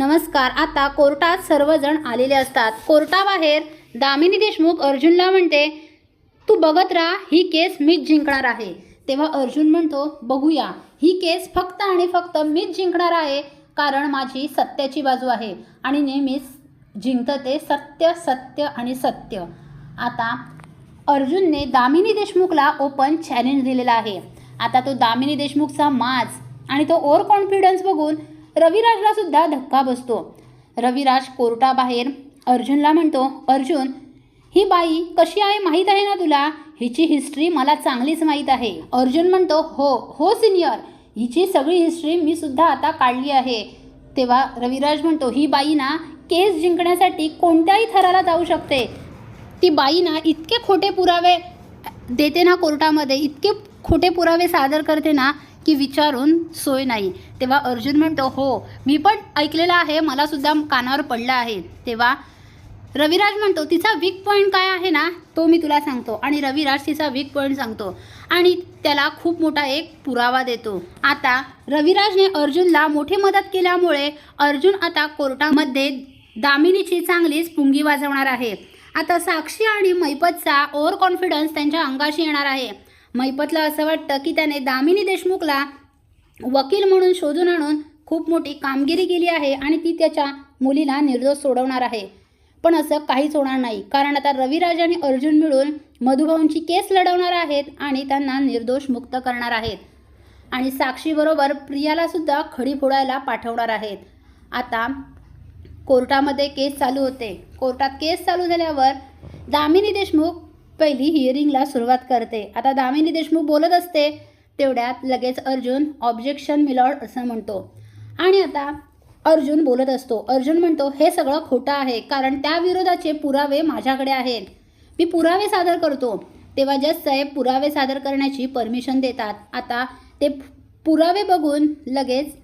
नमस्कार आता कोर्टात सर्वजण आलेले असतात. कोर्टाबाहेर दामिनी देशमुख अर्जुनला म्हणते तू बघत राहा ही केस मीच जिंकणार आहे. तेव्हा अर्जुन म्हणतो बघूया ही केस फक्त आणि फक्त मीच जिंकणार आहे कारण माझी सत्याची बाजू आहे आणि नेहमीच जिंकतं ते सत्य सत्य आणि सत्य. आता अर्जुनने दामिनी देशमुखला ओपन चॅलेंज दिलेला आहे. आता तो दामिनी देशमुखचा माज आणि तो ओव्हर कॉन्फिडन्स बघून रविराजला सुद्धा धक्का बसतो. रविराज कोर्टाबाहेर अर्जुनला म्हणतो अर्जुन ही बाई कशी आहे माहीत आहे ना तुला? हिची हिस्ट्री मला चांगलीच माहीत आहे. अर्जुन म्हणतो हो हो सिनियर. हिची सगळी हिस्ट्री मी सुद्धा आता काढली आहे. तेव्हा रविराज म्हणतो ही बाई ना केस जिंकण्यासाठी कोणत्याही थराला जाऊ शकते. ती बाई ना इतके खोटे पुरावे देते ना कोर्टामध्ये इतके खोटे पुरावे सादर करते ना की विचारून सोय नाही. तेव्हा अर्जुन म्हणतो हो मी पण ऐकलेलं आहे मला सुद्धा कानावर पडलं आहे. तेव्हा रविराज म्हणतो तिचा वीक पॉईंट काय आहे ना तो मी तुला सांगतो. आणि रविराज तिचा वीक पॉईंट सांगतो. आणि त्याला खूप मोठा एक पुरावा देतो. आता रविराजने अर्जुनला मोठी मदत केल्यामुळे अर्जुन आता कोर्टामध्ये दामिनीची चांगलीच पुंगी वाजवणार आहे. आता साक्षी आणि मैपतचा ओव्हर कॉन्फिडन्स त्यांच्या अंगाशी येणार आहे. मैपतला असं वाटतं की त्याने दामिनी देशमुखला वकील म्हणून शोधून आणून खूप मोठी कामगिरी केली आहे आणि ती त्याच्या मुलीला निर्दोष सोडवणार आहे. पण असं काहीच होणार नाही. कारण आता रविराज आणि अर्जुन मिळून मधुभाऊंची केस लढवणार आहेत आणि त्यांना निर्दोष मुक्त करणार आहेत. आणि साक्षीबरोबर प्रियालासुद्धा खडी फोडायला पाठवणार आहेत. आता कोर्टामध्ये केस चालू होते. कोर्टात केस चालू झाल्यावर दामिनी देशमुख पहिली हिअरिंगला सुरुवात करते. आता दामिनी देशमुख बोलत असते तेवढ्यात लगेच अर्जुन ऑब्जेक्शन मिलॉर्ड असं म्हणतो. आणि आता अर्जुन बोलत असतो. अर्जुन म्हणतो हे सगळं खोटं आहे कारण त्या विरोधाचे पुरावे माझ्याकडे आहेत. मी पुरावे सादर करतो. तेव्हा जज साहेब पुरावे सादर करण्याची परमिशन देतात. आता ते पुरावे बघून लगेच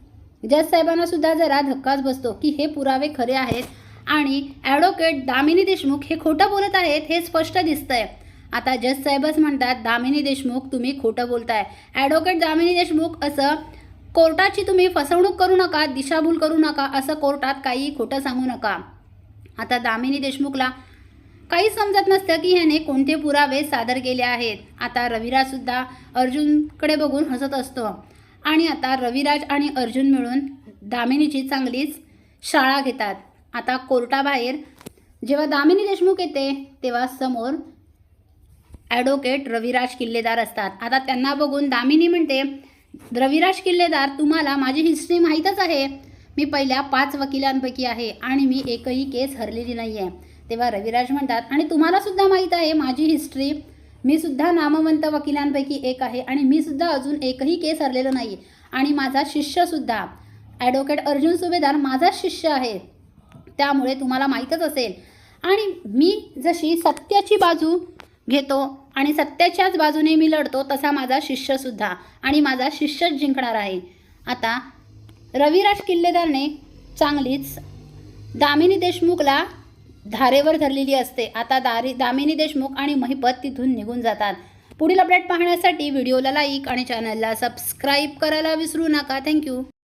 जज साहेबांना सुद्धा जरा धक्काच बसतो की हे पुरावे खरे आहेत. आणि ॲडव्होकेट दामिनी देशमुख हे खोटं बोलत आहेत हे स्पष्ट दिसतंय. आता जज साहेबच म्हणतात दामिनी देशमुख तुम्ही खोटं बोलताय. ॲडव्होकेट दामिनी देशमुख असं कोर्टाची तुम्ही फसवणूक करू नका दिशाभूल करू नका असं कोर्टात काही खोटं सांगू नका. आता दामिनी देशमुखला काही समजत नसतं की ह्याने कोणते पुरावे सादर केले आहेत. आता रविराजसुद्धा अर्जुनकडे बघून हसत असतो. आणि आता रविराज आणि अर्जुन मिळून दामिनीची चांगलीच शाळा घेतात. आता कोर्टाबाहेर जेव्हा दामिनी देशमुख येते तेव्हा समोर ॲडव्होकेट रविराज किल्लेदार असतात. आता त्यांना बघून दामिनी म्हणते रविराज किल्लेदार तुम्हाला माझी हिस्ट्री माहीतच आहे. मी पहिल्या पाच वकिलांपैकी आहे आणि मी एकही केस हरलेली नाही आहे तेव्हा रविराज म्हणतात आणि तुम्हालासुद्धा माहीत आहे माझी हिस्ट्री मी सुद्धा नामवंत वकिलांपैकी एक आहे आणि मी सुद्धा अजून एकही केस हरलेलं नाही. आणि माझा शिष्यसुद्धा ॲडव्होकेट अर्जुन सुभेदार माझाच शिष्य आहे. त्यामुळे तुम्हाला माहीतच असेल. आणि मी जशी सत्याची बाजू घेतो आणि सत्याच्याच बाजूने मी लढतो तसा माझा शिष्यसुद्धा आणि माझा शिष्यच जिंकणार आहे. आता रविराज किल्लेदारने चांगलीच दामिनी देशमुखला धारेवर धरलेली असते. आता दारी दामिनी देशमुख आणि महिपत तिथून निघून जातात. पुढील अपडेट पाहण्यासाठी व्हिडिओला लाईक आणि चॅनलला सबस्क्राईब करायला विसरू नका. थँक्यू